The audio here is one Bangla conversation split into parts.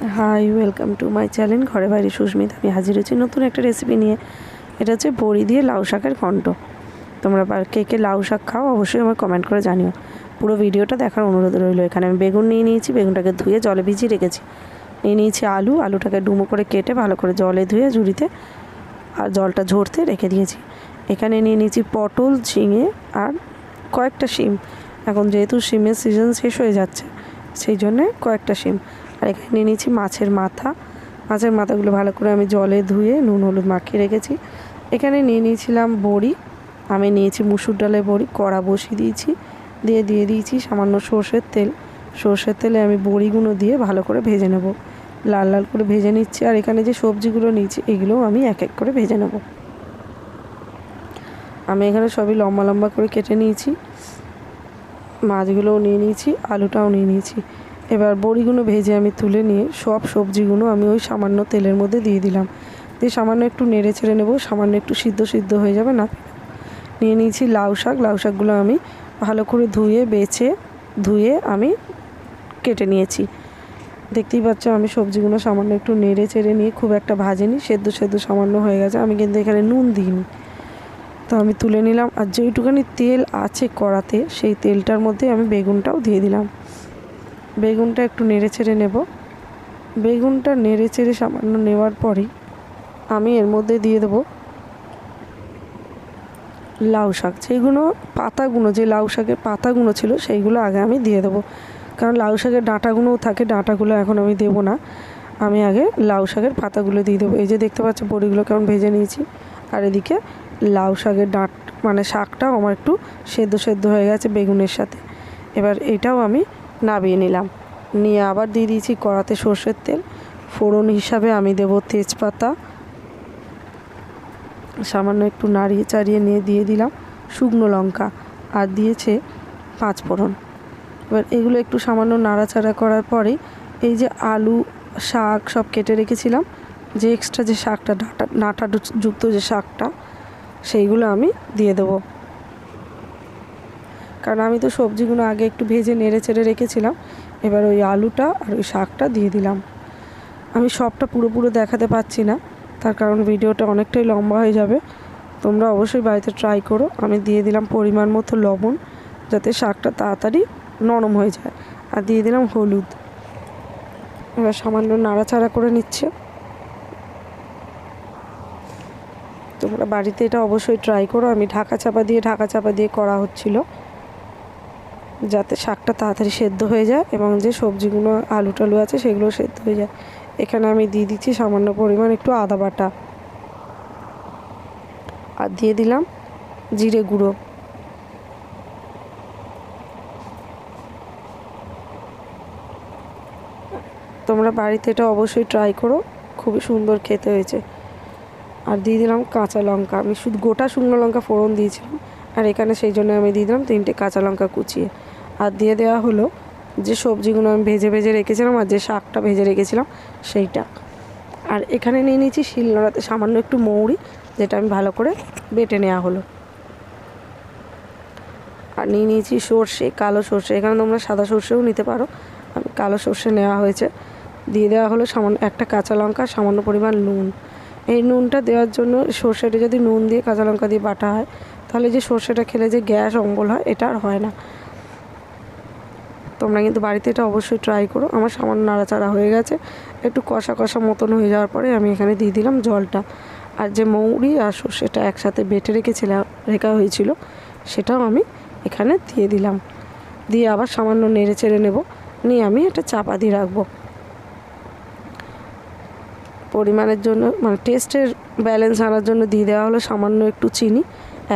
Hi, welcome to my channel ঘরে বাইরে সুস্মিত। আমি হাজির হয়েছি নতুন একটা রেসিপি নিয়ে। এটা হচ্ছে বড়ি দিয়ে লাউ শাকের ঘন্ট। তোমরা কে কে লাউ শাক খাও অবশ্যই আমার কমেন্ট করে জানিও। পুরো ভিডিওটা দেখার অনুরোধ রইল। এখানে আমি বেগুন নিয়ে নিয়েছি, বেগুনটাকে ধুয়ে জলে ভিজিয়ে রেখেছি। নিয়ে নিয়েছি আলু। আলুটাকে ডুমো করে কেটে ভালো করে জলে ধুয়ে ঝুড়িতে আর জলটা ঝরতে রেখে দিয়েছি। এখানে নিয়ে নিয়েছি পটল, ঝিঙে আর কয়েকটা শিম। এখন যেহেতু শিমের সিজন শেষ হয়ে যাচ্ছে সেই জন্যে কয়েকটা শিম। আর এখানে নিয়ে নিয়েছি মাছের মাথা। মাছের মাথাগুলো ভালো করে আমি জলে ধুয়ে নুন, হলুদ মাখিয়ে রেখেছি। এখানে নিয়ে নিয়েছিলাম বড়ি। আমি নিয়েছি মুসুর ডালের বড়ি, কড়া বসিয়ে দিয়েছি। দিয়ে দিয়ে দিয়েছি সামান্য সর্ষের তেল। সর্ষের তেলে আমি বড়িগুলো দিয়ে ভালো করে ভেজে নেব। লাল লাল করে ভেজে নিচ্ছি। আর এখানে যে সবজিগুলো নিয়েছি, এগুলোও আমি এক এক করে ভেজে নেব। আমি এখানে সবই লম্বা লম্বা করে কেটে নিয়েছি। মাছগুলোও নিয়ে নিয়েছি, আলুটাও নিয়ে নিয়েছি। এবার বড়িগুলো ভেজে আমি তুলে নিয়ে সব সবজিগুলো আমি ওই সামান্য তেলের মধ্যে দিয়ে দিলাম। দিয়ে সামান্য একটু নেড়ে ছেড়ে নেব, সামান্য একটু সিদ্ধ সিদ্ধ হয়ে যাবে না? নিয়ে নিয়েছি লাউ শাক, লাউ শাকগুলো আমি ভালো করে ধুয়ে, বেছে, ধুয়ে আমি কেটে নিয়েছি। দেখতেই পাচ্ছ আমি সবজিগুলো সামান্য একটু নেড়ে চেড়ে নিয়ে খুব একটা ভাজেনি, সেদ্ধ সেদ্ধ সামান্য হয়ে গেছে। আমি কিন্তু এখানে নুন দিইনি। তো আমি তুলে নিলাম আর যেইটুখানি তেল আছে কড়াতে, সেই তেলটার মধ্যে আমি বেগুনটাও দিয়ে দিলাম। বেগুনটা একটু নেড়ে ছেড়ে নেব। বেগুনটা নেড়ে চেড়ে সামান্য নেওয়ার পরেই আমি এর মধ্যে দিয়ে দেবো লাউ শাক। যেগুলো পাতাগুলো যে লাউ শাকের পাতাগুলো ছিল, সেইগুলো আগে আমি দিয়ে দেবো। কারণ লাউ শাকের ডাঁটাগুলোও থাকে, ডাঁটাগুলো এখন আমি দেবো না। আমি আগে লাউ শাকের পাতাগুলো দিয়ে দেবো। এই যে দেখতে পাচ্ছ, বড়িগুলো কেমন ভেজে নিয়েছি। আর এদিকে লাউ শাকের ডাঁট মানে শাকটাও আমার একটু সেদ্ধ সেদ্ধ হয়ে গেছে বেগুনের সাথে। এবার এটাও আমি নাবিয়ে নিলাম। নিয়ে আবার দিয়ে দিয়েছি কড়াতে সর্ষের তেল। ফোড়ন হিসাবে আমি দেব তেজপাতা। সামান্য একটু নাড়িয়ে চাড়িয়ে নিয়ে দিয়ে দিলাম শুকনো লঙ্কা আর দিয়েছে পাঁচ ফোড়ন। এবার এগুলো একটু সামান্য নাড়াচাড়া করার পরে এই যে আলু, শাক সব কেটে রেখেছিলাম, যে এক্সট্রা যে শাকটা, ডাটা নাটা যুক্ত যে শাকটা সেইগুলো আমি দিয়ে দেবো। কারণ আমি তো সবজিগুলো আগে একটু ভেজে নেড়ে চেড়ে রেখেছিলাম, এবার ওই আলুটা আর ওই শাকটা দিয়ে দিলাম। আমি সবটা পুরোপুরো দেখাতে পাচ্ছি না, তার কারণ ভিডিওটা অনেকটাই লম্বা হয়ে যাবে। তোমরা অবশ্যই বাড়িতে ট্রাই করো। আমি দিয়ে দিলাম পরিমাণ মতো লবণ, যাতে শাকটা তাড়াতাড়ি নরম হয়ে যায়। আর দিয়ে দিলাম হলুদ। এবার সামান্য নাড়াচাড়া করে নিচ্ছে। তোমরা বাড়িতে এটা অবশ্যই ট্রাই করো। আমি ঢাকা চাপা দিয়ে, ঢাকা চাপা দিয়ে করা হচ্ছিল। যাতে শাকটা তাড়াতাড়ি সেদ্ধ হয়ে যায় এবং যে সবজিগুলো আলু টালু আছে সেগুলো সেদ্ধ হয়ে যায়। এখানে আমি দিয়ে দিচ্ছি সামান্য পরিমাণ একটু আদা বাটা। আর দিয়ে দিলাম জিরে গুঁড়ো। তোমরা বাড়িতে এটা অবশ্যই ট্রাই করো। খুবই সুন্দর খেতে হয়েছে। আর দিয়ে দিলাম কাঁচা লঙ্কা। আমি শুধু গোটা শুকনো লঙ্কা ফোড়ন দিয়েছিলাম, আর এখানে সেই জন্য আমি দিয়ে দিলাম তিনটে কাঁচা লঙ্কা কুচিয়ে। আর দিয়ে দেওয়া হলো যে সবজিগুলো আমি ভেজে ভেজে রেখেছিলাম আর যে শাকটা ভেজে রেখেছিলাম সেইটা। আর এখানে নিয়ে নিয়েছি শিলনোড়াতে সামান্য একটু মৌরি, যেটা আমি ভালো করে বেটে নেওয়া হলো। আর নিয়ে নিয়েছি সর্ষে, কালো সর্ষে। এখানে তোমরা সাদা সর্ষেও নিতে পারো। আমি কালো সর্ষে নেওয়া হয়েছে। দিয়ে দেওয়া হলো সামান্য একটা কাঁচা লঙ্কা, সামান্য পরিমাণ নুন। এই নুনটা দেওয়ার জন্য সর্ষেটা যদি নুন দিয়ে কাঁচা লঙ্কা দিয়ে বাটা হয়, তাহলে যে সর্ষেটা খেলে যে গ্যাস অম্বল হয়, এটা আর হয় না। তোমরা কিন্তু বাড়িতে এটা অবশ্যই ট্রাই করো। আমার সামান্য নাড়াচাড়া হয়ে গেছে। একটু কষা কষা মতন হয়ে যাওয়ার পরে আমি এখানে দিয়ে দিলাম জলটা। আর যে মৌরি আর সর্ষেটা একসাথে বেটে রেখেছিলাম রেখা হয়েছিল, সেটাও আমি এখানে দিয়ে দিলাম। দিয়ে আবার সামান্য নেড়ে চেড়ে নেব। নিয়ে আমি এটা চাপা দিয়ে রাখব। পরিমাণের জন্য মানে টেস্টের ব্যালেন্স আনার জন্য দিয়ে দেওয়া হলো সামান্য একটু চিনি।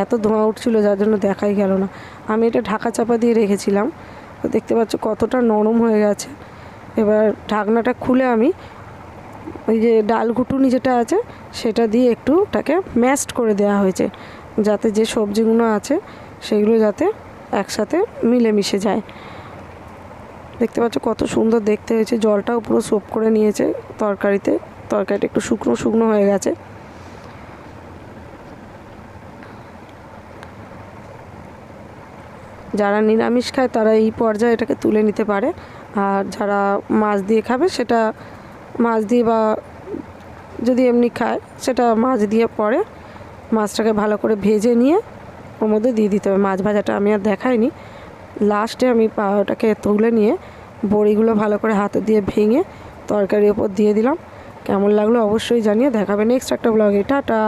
এত ধোঁয়া উঠছিলো যার জন্য দেখাই গেল না। আমি এটা ঢাকা চাপা দিয়ে রেখেছিলাম। তো দেখতে পাচ্ছ কতটা নরম হয়ে গেছে। এবার ঢাকনাটা খুলে আমি ওই যে ডাল ঘুটুনি যেটা আছে, সেটা দিয়ে একটু তাকে ম্যাশড করে দেওয়া হয়েছে। যাতে যে সবজিগুলো আছে, সেগুলো যাতে একসাথে মিলেমিশে যায়। দেখতে পাচ্ছ কত সুন্দর দেখতে হয়েছে। জলটাও পুরো সোপ করে নিয়েছে তরকারিতে। তরকারিটা একটু শুকনো শুকনো হয়ে গেছে। যারা নিরামিষ খায় তারা এই পর্যায়ে এটাকে তুলে নিতে পারে। আর যারা মাছ দিয়ে খাবে সেটা মাছ দিয়ে বা যদি এমনি খায় সেটা মাছ দিয়ে পরে মাছটাকে ভালো করে ভেজে নিয়ে ওর মধ্যে দিয়ে দিতে হবে। মাছ ভাজাটা আমি আর দেখাইনি। লাস্টে আমি ওটাকে তুলে নিয়ে বড়িগুলো ভালো করে হাতে দিয়ে ভেঙে তরকারির ওপর দিয়ে দিলাম। কেমন লাগল অবশ্যই জানিয়ে দেখাবে নেক্সট একটা ব্লগে টাটা।